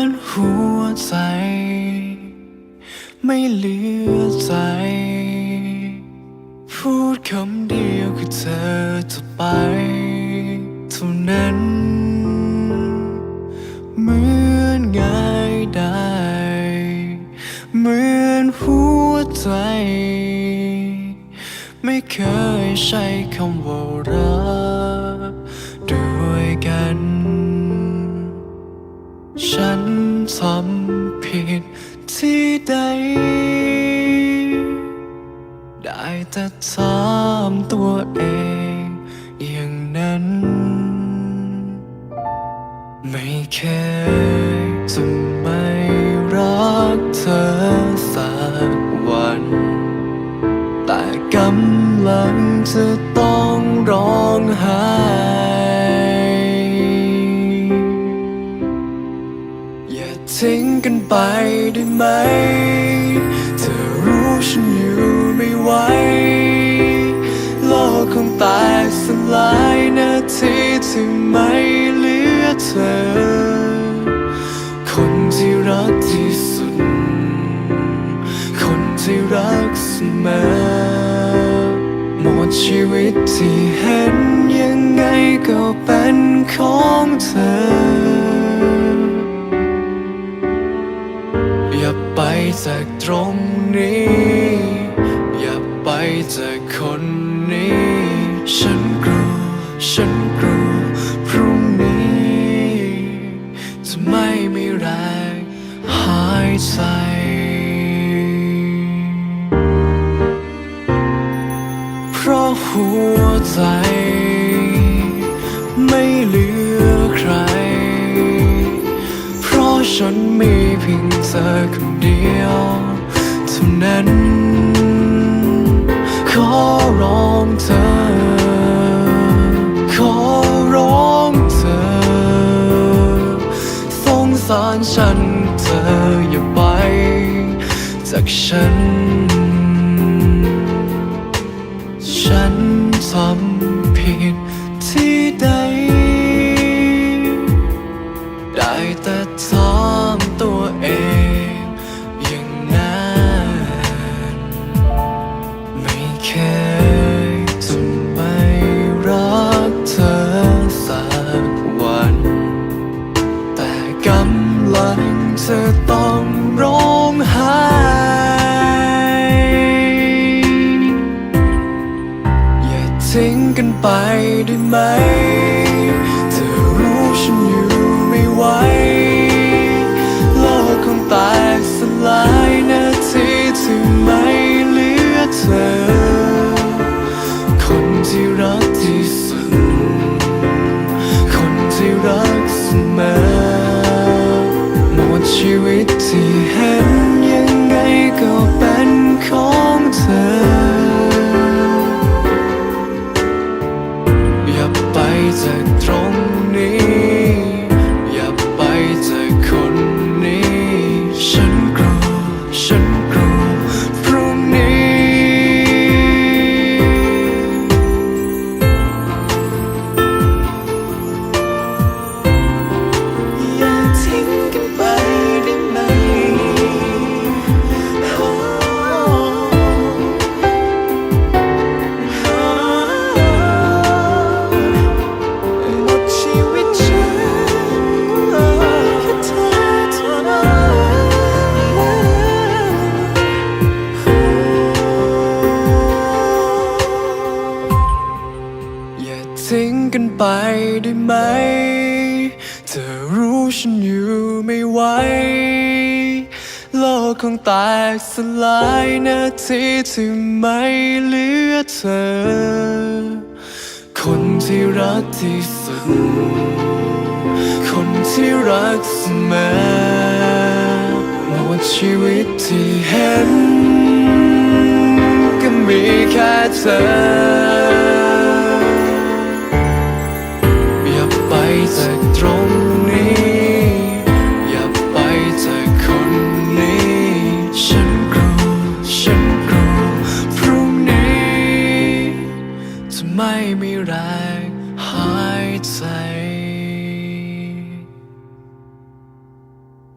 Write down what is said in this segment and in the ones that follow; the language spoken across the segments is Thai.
เหมือนหัวใจ ไม่เหลือใจ พูดคำเดียวคือเธอจะไปเท่านั้น เหมือนง่ายได้ เหมือนหัวใจ ไม่เคยใช้คำว่ารัก ทำผิดที่ใด ได้แต่ถามตัวเองอย่างนั้น ไม่เคยจะไม่ ทิ้งกันไปได้ไหม เธอรู้ฉันอยู่ไม่ไหว โลกคงแตกสลายนาทีที่ไม่เหลือเธอ คนที่รักที่สุด คนที่รักเสมอ หมดชีวิตที่เห็นยังไงก็เป็นของเธอ จากตรงนี้ อย่าไปจากคนนี้ ฉันกลัว ฉันกลัวพรุ่งนี้จะไม่มีแรงหายใจเพราะหัวใจ ไม่เหลือใคร เพราะฉันมีเพียงเธอคน ฉันเธออย่าไป จากฉัน ฉันทำผิดที่ใด ได้แต่ถามตัวเองอย่างนั้นไม่เค ไปได้ไหม ไปได้ไหม เธอรู้ฉันอยู่ไม่ไหว โลกคงแตกสลายนาทีที่ไม่เหลือเธอ คนที่รักที่สุด คนที่รักเสมอหมดชีวิตที่เห็น ก็มีแค่เธอ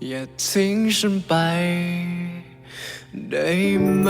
อย่าทิ้งฉันไปได้ไหม